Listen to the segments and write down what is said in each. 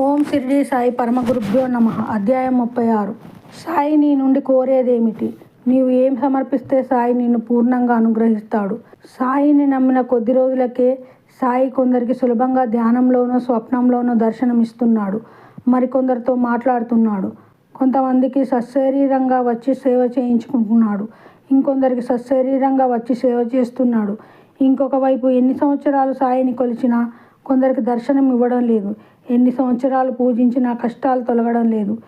ఓం షిరిడి సాయి పరమగురుభ్యో నమ. అధ్యాయం ముప్పై ఆరు. సాయి నీ నుండి కోరేదేమిటి? నీవు ఏం సమర్పిస్తే సాయి నిన్ను పూర్ణంగా అనుగ్రహిస్తాడు. సాయిని నమ్మిన కొద్ది రోజులకే సాయి కొందరికి సులభంగా ధ్యానంలోనూ స్వప్నంలోనూ దర్శనమిస్తున్నాడు. మరికొందరితో మాట్లాడుతున్నాడు. కొంతమందికి సశరీరంగా వచ్చి సేవ చేయించుకుంటున్నాడు. ఇంకొందరికి సశరీరంగా వచ్చి సేవ చేస్తున్నాడు. ఇంకొక వైపు ఎన్ని సంవత్సరాలు సాయిని కొలిచినా కొందరికి దర్శనం ఇవ్వడం లేదు. ఎన్ని సంవత్సరాలు పూజించినా కష్టాలు తొలగడం లేదు.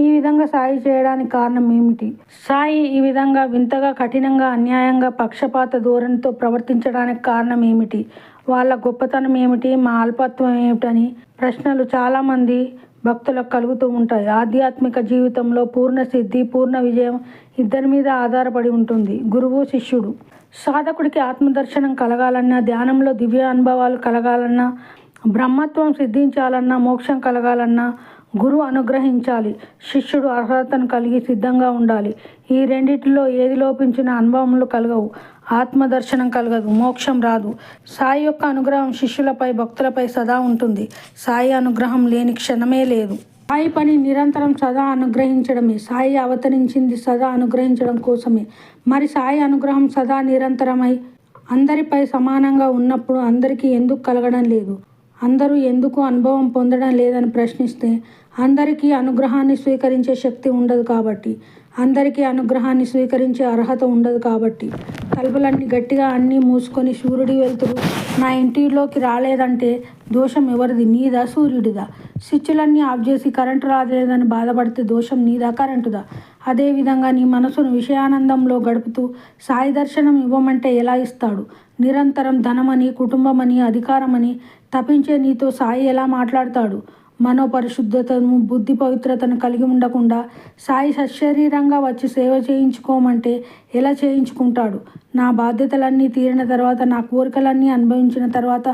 ఈ విధంగా సాయి చేయడానికి కారణం ఏమిటి? సాయి ఈ విధంగా వింతగా కఠినంగా అన్యాయంగా పక్షపాత ధోరణితో ప్రవర్తించడానికి కారణం ఏమిటి? వాళ్ళ గొప్పతనం ఏమిటి? మా అల్పత్వం ఏమిటని ప్రశ్నలు చాలామంది భక్తులకు కలుగుతూ ఉంటాయి. ఆధ్యాత్మిక జీవితంలో పూర్ణ సిద్ధి పూర్ణ విజయం ఇద్దరి మీద ఆధారపడి ఉంటుంది. గురువు శిష్యుడు. సాధకుడికి ఆత్మదర్శనం కలగాలన్నా ధ్యానంలో దివ్య అనుభవాలు కలగాలన్నా బ్రహ్మత్వం సిద్ధించాలన్నా మోక్షం కలగాలన్నా గురువు అనుగ్రహించాలి. శిష్యుడు అర్హతను కలిగి సిద్ధంగా ఉండాలి. ఈ రెండిటిలో ఏది లోపించిన అనుభవములు కలగవు. ఆత్మదర్శనం కలగదు. మోక్షం రాదు. సాయి యొక్క అనుగ్రహం శిష్యులపై భక్తులపై సదా ఉంటుంది. సాయి అనుగ్రహం లేని క్షణమే లేదు. సాయి పని నిరంతరం సదా అనుగ్రహించడమే. సాయి అవతరించింది సదా అనుగ్రహించడం కోసమే. మరి సాయి అనుగ్రహం సదా నిరంతరమై అందరిపై సమానంగా ఉన్నప్పుడు అందరికీ ఎందుకు కలగడం లేదు? అందరూ ఎందుకు అనుభవం పొందడం లేదని ప్రశ్నిస్తే అందరికీ అనుగ్రహాన్ని స్వీకరించే శక్తి ఉండదు కాబట్టి అందరికీ అనుగ్రహాన్ని స్వీకరించే అర్హత ఉండదు కాబట్టి. తలుపులన్నీ గట్టిగా అన్నీ మూసుకొని సూర్యుడి వెళ్తురు నా ఇంటిలోకి రాలేదంటే దోషం ఎవరిది? నీదా సూర్యుడిదా? స్విచ్లన్నీ ఆఫ్ చేసి కరెంటు రాలేదని బాధపడితే దోషం నీదా? కరెంటుదా? అదేవిధంగా నీ మనసును విషయానందంలో గడుపుతూ సాయి దర్శనం ఇవ్వమంటే ఎలా ఇస్తాడు? నిరంతరం ధనమని కుటుంబమని అధికారమని తపించే నీతో సాయి ఎలా మాట్లాడతాడు? మనో పరిశుద్ధతను బుద్ధి పవిత్రతను కలిగి ఉండకుండా సాయి సశరీరంగా వచ్చి సేవ చేయించుకోమంటే ఎలా చేయించుకుంటాడు? నా బాధ్యతలన్నీ తీరిన తర్వాత నా కోరికలన్నీ అనుభవించిన తర్వాత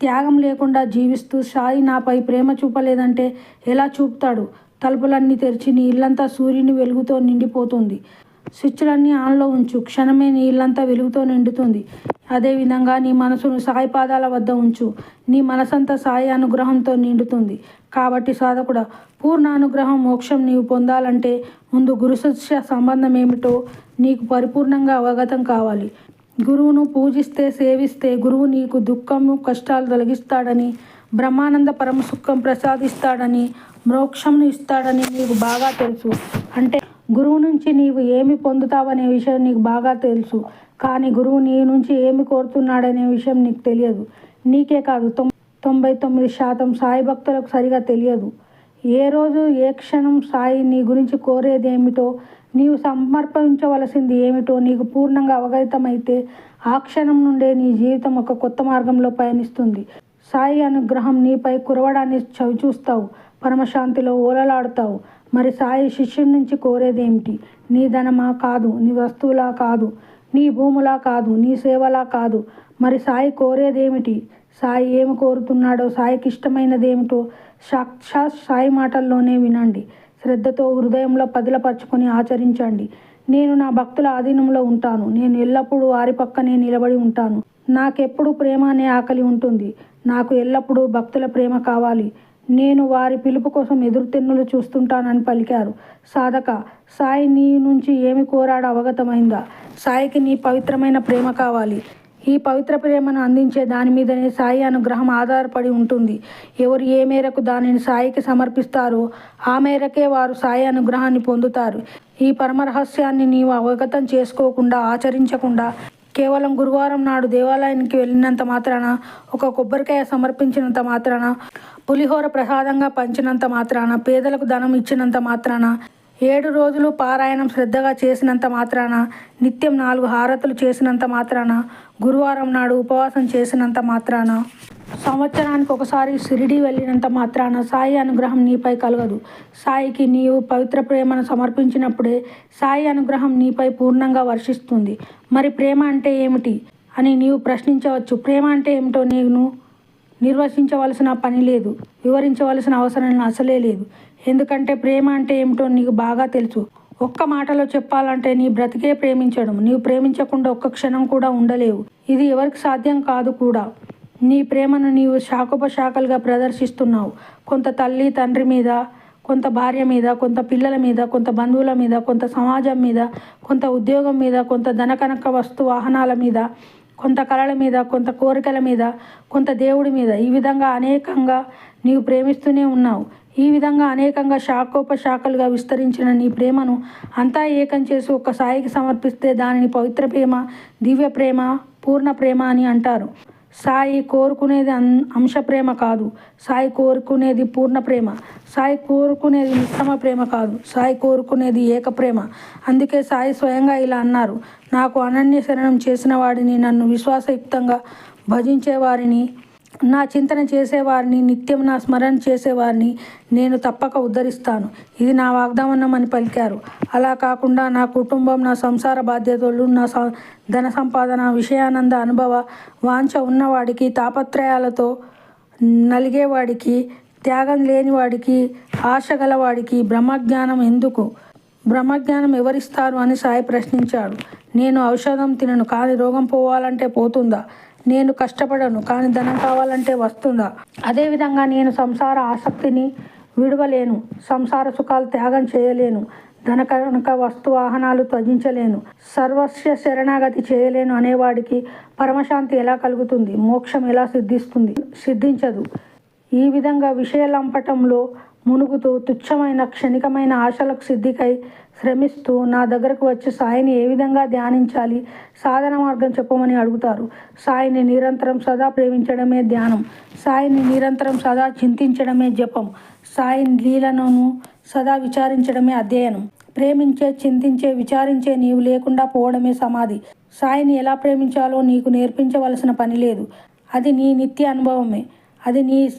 త్యాగం లేకుండా జీవిస్తూ సాయి నాపై ప్రేమ చూపలేదంటే ఎలా చూపుతాడు? తలుపులన్నీ తెరిచి నీ ఇల్లంతా సూర్యుని వెలుగుతో నిండిపోతుంది. స్విచ్లన్నీ ఆన్లో ఉంచు. క్షణమే నీ ఇల్లంతా వెలుగుతో నిండుతుంది. అదేవిధంగా నీ మనసును సాయి పాదాల వద్ద ఉంచు. నీ మనసంతా సాయి అనుగ్రహంతో నిండుతుంది. కాబట్టి సాధకుడ పూర్ణ అనుగ్రహం మోక్షం నీవు పొందాలంటే ముందు గురుశిష్య సంబంధం ఏమిటో నీకు పరిపూర్ణంగా అవగతం కావాలి. గురువును పూజిస్తే సేవిస్తే గురువు నీకు దుఃఖము కష్టాలు తొలగిస్తాడని బ్రహ్మానంద పరమ సుఖం ప్రసాదిస్తాడని మోక్షంను ఇస్తాడని నీకు బాగా తెలుసు. అంటే గురువు నుంచి నీవు ఏమి పొందుతావనే విషయం నీకు బాగా తెలుసు. కానీ గురువు నీ నుంచి ఏమి కోరుతున్నాడనే విషయం నీకు తెలియదు. నీకే కాదు తొం తొంభై తొమ్మిది శాతం సాయి భక్తులకు సరిగా తెలియదు. ఏ రోజు ఏ క్షణం సాయి నీ గురించి కోరేది ఏమిటో నీవు సమర్పించవలసింది ఏమిటో నీకు పూర్ణంగా అవగతమైతే ఆ క్షణం నుండే నీ జీవితం ఒక కొత్త మార్గంలో పయనిస్తుంది. సాయి అనుగ్రహం నీపై కురవడాన్ని చవిచూస్తావు పరమశాంతిలో ఓలలాడుతావు. మరి సాయి శిష్యుడి నుంచి కోరేదేమిటి? నీ ధనమా కాదు నీ వస్తువులా కాదు నీ భూములా కాదు నీ సేవలా కాదు. మరి సాయి కోరేదేమిటి? సాయి ఏమి కోరుతున్నాడో సాయికి ఇష్టమైనదేమిటో సాక్షాత్ సాయి మాటల్లోనే వినండి. శ్రద్ధతో హృదయంలో పదిలపరుచుకొని ఆచరించండి. నేను నా భక్తుల ఆధీనంలో ఉంటాను. నేను ఎల్లప్పుడూ వారి పక్కనే నిలబడి ఉంటాను. నాకెప్పుడు ప్రేమ అనే ఆకలి ఉంటుంది. నాకు ఎల్లప్పుడూ భక్తుల ప్రేమ కావాలి. నేను వారి పిలుపు కోసం ఎదురుతెన్నులు చూస్తుంటానని పలికారు. సాధక సాయి నీ నుంచి ఏమి కోరాడో అవగతమైందా? సాయికి నీ పవిత్రమైన ప్రేమ కావాలి. ఈ పవిత్ర ప్రేమను అందించే దాని మీదనే సాయి అనుగ్రహం ఆధారపడి ఉంటుంది. ఎవరు ఏ మేరకు దానిని సాయికి సమర్పిస్తారో ఆ మేరకే వారు సాయి అనుగ్రహాన్ని పొందుతారు. ఈ పరమరహస్యాన్ని నీవు అవగతం చేసుకోకుండా ఆచరించకుండా కేవలం గురువారం నాడు దేవాలయానికి వెళ్ళినంత మాత్రాన ఒక కొబ్బరికాయ సమర్పించినంత మాత్రాన పులిహోర ప్రసాదంగా పంచినంత మాత్రాన పేదలకు ధనం ఇచ్చినంత మాత్రాన ఏడు రోజులు పారాయణం శ్రద్ధగా చేసినంత మాత్రాన నిత్యం నాలుగు హారతులు చేసినంత మాత్రాన గురువారం నాడు ఉపవాసం చేసినంత మాత్రాన సంవత్సరానికి ఒకసారి షిరిడి వెళ్ళినంత మాత్రాన సాయి అనుగ్రహం నీపై కలగదు. సాయికి నీవు పవిత్ర ప్రేమను సమర్పించినప్పుడే సాయి అనుగ్రహం నీపై పూర్ణంగా వర్షిస్తుంది. మరి ప్రేమ అంటే ఏమిటి? అని నీవు ప్రశ్నించవచ్చు. ప్రేమ అంటే ఏమిటో నేను నిర్వచించవలసిన పని లేదు. వివరించవలసిన అవసరం అసలే లేదు. ఎందుకంటే ప్రేమ అంటే ఏమిటో నీకు బాగా తెలుసు. ఒక్క మాటలో చెప్పాలంటే నీ బ్రతికే ప్రేమించడం నీవు ప్రేమించకుండా ఒక్క క్షణం కూడా ఉండలేవు. ఇది ఎవరికి సాధ్యం కాదు కూడా. నీ ప్రేమను నీవు శాఖోపశాఖలుగా ప్రదర్శిస్తున్నావు. కొంత తల్లి తండ్రి మీద కొంత భార్య మీద కొంత పిల్లల మీద కొంత బంధువుల మీద కొంత సమాజం మీద కొంత ఉద్యోగం మీద కొంత ధనకనక వస్తు వాహనాల మీద కొంత కళల మీద కొంత కోరికల మీద కొంత దేవుడి మీద. ఈ విధంగా అనేకంగా నీవు ప్రేమిస్తూనే ఉన్నావు. ఈ విధంగా అనేకంగా శాఖోపశాఖలుగా విస్తరించిన నీ ప్రేమను అంతా ఏకం చేసి ఒక సాయికి సమర్పిస్తే దానిని పవిత్ర ప్రేమ దివ్య ప్రేమ పూర్ణ ప్రేమ అని అంటారు. సాయి కోరుకునేది అం అంశ ప్రేమ కాదు. సాయి కోరుకునేది పూర్ణ ప్రేమ. సాయి కోరుకునేది మిశ్రమ ప్రేమ కాదు. సాయి కోరుకునేది ఏక ప్రేమ. అందుకే సాయి స్వయంగా ఇలా అన్నారు. నాకు అనన్య శరణం చేసిన వాడిని నన్ను విశ్వాసయుక్తంగా భజించే వారిని నా చింతన చేసేవారిని నిత్యం నా స్మరణ చేసేవారిని నేను తప్పక ఉద్ధరిస్తాను. ఇది నా వాగ్దానం అని పలికారు. అలా కాకుండా నా కుటుంబం నా సంసార బాధ్యతలు నా స- ధన సంపాదన విషయానంద అనుభవ వాంఛ ఉన్నవాడికి తాపత్రయాలతో నలిగేవాడికి త్యాగం లేనివాడికి ఆశ గలవాడికి బ్రహ్మజ్ఞానం ఎందుకు? బ్రహ్మజ్ఞానం ఎవరిస్తారు అని సాయి ప్రశ్నించాడు. నేను ఔషధం తినను కానీ రోగం పోవాలంటే పోతుందా? నేను కష్టపడను కానీ ధనం కావాలంటే వస్తుందా? అదేవిధంగా నేను సంసార ఆసక్తిని విడవలేను సంసార సుఖాలు త్యాగం చేయలేను ధన కనుక వస్తు వాహనాలు త్వజించలేను సర్వస్వ శరణాగతి చేయలేను అనేవాడికి పరమశాంతి ఎలా కలుగుతుంది? మోక్షం ఎలా సిద్ధిస్తుంది? సిద్ధించదు. ఈ విధంగా విషయలంపటంలో మునుగుతూ తుచ్చమైన క్షణికమైన ఆశలకు సిద్ధికై శ్రమిస్తూ నా దగ్గరకు వచ్చి సాయిని ఏ విధంగా ధ్యానించాలి? సాధన మార్గం చెప్పమని అడుగుతారు. సాయిని నిరంతరం సదా ప్రేమించడమే ధ్యానం. సాయిని నిరంతరం సదా చింతించడమే జపం. సాయి లీలను సదా విచారించడమే అధ్యయనం. ప్రేమించే చింతించే విచారించే నీవు లేకుండా పోవడమే సమాధి. సాయిని ఎలా ప్రేమించాలో నీకు నేర్పించవలసిన పని లేదు. అది నీ నిత్య అనుభవమే. అది నీ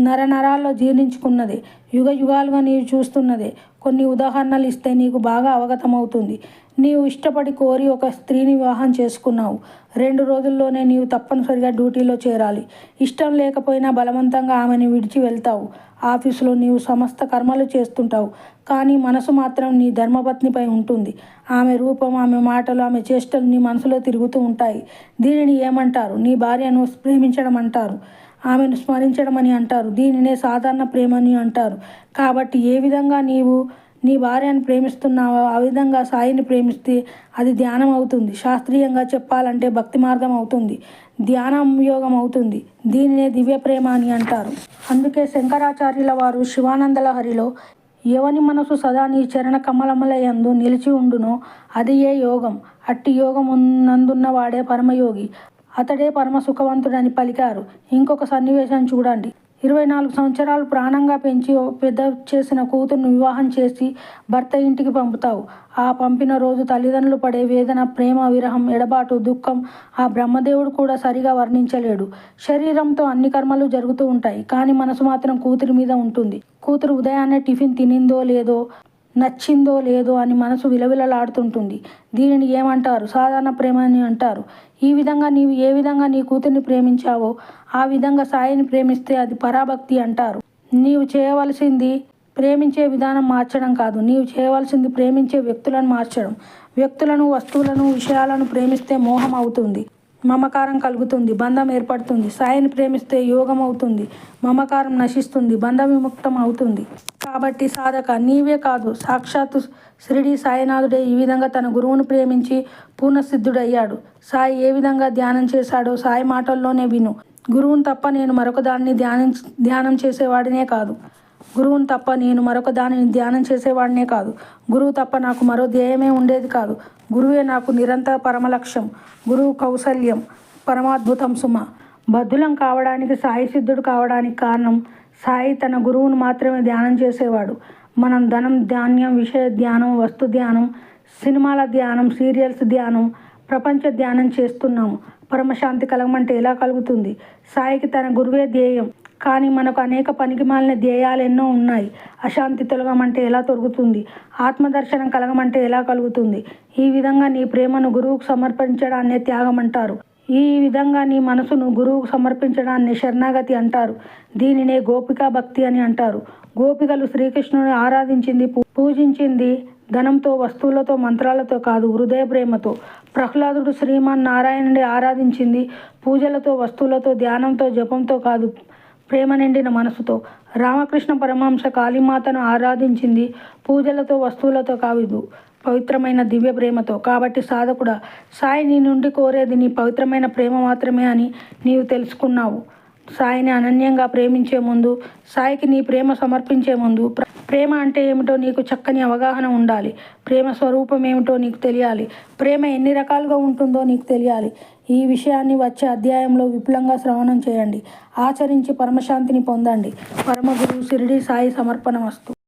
నరనరాల్లో జీర్ణించుకున్నదే. యుగ యుగాలుగా నీవు చూస్తున్నదే. కొన్ని ఉదాహరణలు ఇస్తే నీకు బాగా అవగతమవుతుంది. నీవు ఇష్టపడి కోరి ఒక స్త్రీని వివాహం చేసుకున్నావు. రెండు రోజుల్లోనే నీవు తప్పనిసరిగా డ్యూటీలో చేరాలి. ఇష్టం లేకపోయినా బలవంతంగా ఆమెను విడిచి వెళ్తావు. ఆఫీసులో నీవు సమస్త కర్మలు చేస్తుంటావు. కానీ మనసు మాత్రం నీ ధర్మపత్నిపై ఉంటుంది. ఆమె రూపం ఆమె మాటలు ఆమె చేష్టలు నీ మనసులో తిరుగుతూ ఉంటాయి. దీనిని ఏమంటారు? నీ భార్యను ప్రేమించడం అంటారు ఆమెను స్మరించడం అని అంటారు. దీనినే సాధారణ ప్రేమ అని అంటారు. కాబట్టి ఏ విధంగా నీవు నీ భార్యను ప్రేమిస్తున్నావో ఆ విధంగా సాయిని ప్రేమిస్తే అది ధ్యానం అవుతుంది. శాస్త్రీయంగా చెప్పాలంటే భక్తి మార్గం అవుతుంది. ధ్యానం యోగం అవుతుంది. దీనినే దివ్య ప్రేమ అని అంటారు. అందుకే శంకరాచార్యుల వారు శివానందలహరిలో ఎవని మనసు సదా నీ చరణ కమలమలయందు నిలిచి ఉండునో అది ఏ యోగం. అట్టి యోగం నందున్న వాడే పరమయోగి. అతడే పరమ సుఖవంతుడని పలికారు. ఇంకొక సన్నివేశం చూడండి. ఇరవై నాలుగు సంవత్సరాలు ప్రాణంగా పెంచి పెద్ద చేసిన కూతురును వివాహం చేసి భర్త ఇంటికి పంపుతావు. ఆ పంపిన రోజు తల్లిదండ్రులు పడే వేదన ప్రేమ విరహం ఎడబాటు దుఃఖం ఆ బ్రహ్మదేవుడు కూడా సరిగా వర్ణించలేడు. శరీరంతో అన్ని కర్మలు జరుగుతూ ఉంటాయి కానీ మనసు మాత్రం కూతురి మీద ఉంటుంది. కూతురు ఉదయాన్నే టిఫిన్ తినిందో లేదో నచ్చిందో లేదో అని మనసు విలవిలలాడుతుంటుంది. దీనిని ఏమంటారు? సాధారణ ప్రేమ అని అంటారు. ఈ విధంగా నీవు ఏ విధంగా నీ కూతుర్ని ప్రేమించావో ఆ విధంగా సాయిని ప్రేమిస్తే అది పరాభక్తి అంటారు. నీవు చేయవలసింది ప్రేమించే విధానం మార్చడం కాదు. నీవు చేయవలసింది ప్రేమించే వ్యక్తులను మార్చడం. వ్యక్తులను వస్తువులను విషయాలను ప్రేమిస్తే మోహం అవుతుంది. మమకారం కలుగుతుంది బంధం ఏర్పడుతుంది సాయిని ప్రేమిస్తే యోగం అవుతుంది మమకారం నశిస్తుంది బంధ విముక్తం అవుతుంది. కాబట్టి సాధక నీవే కాదు సాక్షాత్తు షిరిడి సాయినాథుడే ఈ విధంగా తన గురువును ప్రేమించి పూర్ణసిద్ధుడయ్యాడు. సాయి ఏ విధంగా ధ్యానం చేశాడో సాయి మాటల్లోనే విను. గురువును తప్ప నేను మరొక దానిని ధ్యానం ధ్యానం చేసేవాడినే కాదు. గురువుని తప్ప నేను మరొక దానిని ధ్యానం చేసేవాడినే కాదు. గురువు తప్ప నాకు మరో ధ్యేయమే ఉండేది కాదు. గురువే నాకు నిరంతర పరమలక్ష్యం గురువు కౌసల్యం పరమాద్భుతం సుమ. బద్ధులం కావడానికి సాయి సిద్ధుడు కావడానికి కారణం సాయి తన గురువును మాత్రమే ధ్యానం చేసేవాడు. మనం ధనం ధాన్యం విషయ ధ్యానం వస్తు ధ్యానం సినిమాల ధ్యానం సీరియల్స్ ధ్యానం ప్రపంచ ధ్యానం చేస్తున్నాము. పరమశాంతి కలగమంటే ఎలా కలుగుతుంది? సాయికి తన గురువే ధ్యేయం. కానీ మనకు అనేక పనికిమాలిన ధ్యేయాలు ఎన్నో ఉన్నాయి. అశాంతి తొలగమంటే ఎలా తొలుగుతుంది? ఆత్మదర్శనం కలగమంటే ఎలా కలుగుతుంది? ఈ విధంగా నీ ప్రేమను గురువుకు సమర్పించడాన్నే త్యాగం అంటారు ఈ విధంగా నీ మనసును గురువుకు సమర్పించడాన్ని శరణాగతి అంటారు. దీనినే గోపికా భక్తి అని అంటారు. గోపికలు శ్రీకృష్ణుని ఆరాధించింది పూ- పూజించింది ధనంతో వస్తువులతో మంత్రాలతో కాదు హృదయ ప్రేమతో. ప్రహ్లాదుడు శ్రీమాన్ నారాయణుడి ఆరాధించింది పూజలతో వస్తువులతో ధ్యానంతో జపంతో కాదు. ప్రేమ నిండిన మనసుతో రామకృష్ణ పరమహంస కాళీమాతను ఆరాధించింది పూజలతో వస్తువులతో కావిదు. పవిత్రమైన దివ్య ప్రేమతో. కాబట్టి సాధకుడా సాయి నీ నుండి కోరేది నీ పవిత్రమైన ప్రేమ మాత్రమే అని నీవు తెలుసుకున్నావు. సాయిని అనన్యంగా ప్రేమించే ముందు సాయికి నీ ప్రేమ సమర్పించే ముందు ప్ర- ప్రేమ అంటే ఏమిటో నీకు చక్కని అవగాహన ఉండాలి. ప్రేమ స్వరూపం ఏమిటో నీకు తెలియాలి. ప్రేమ ఎన్ని రకాలుగా ఉంటుందో నీకు తెలియాలి. ఈ విషయాన్ని వచ్చే అధ్యాయంలో విపులంగా శ్రవణం చేయండి. ఆచరించి పరమశాంతిని పొందండి. పరమగురు షిరిడి సాయి సమర్పణ వస్తు.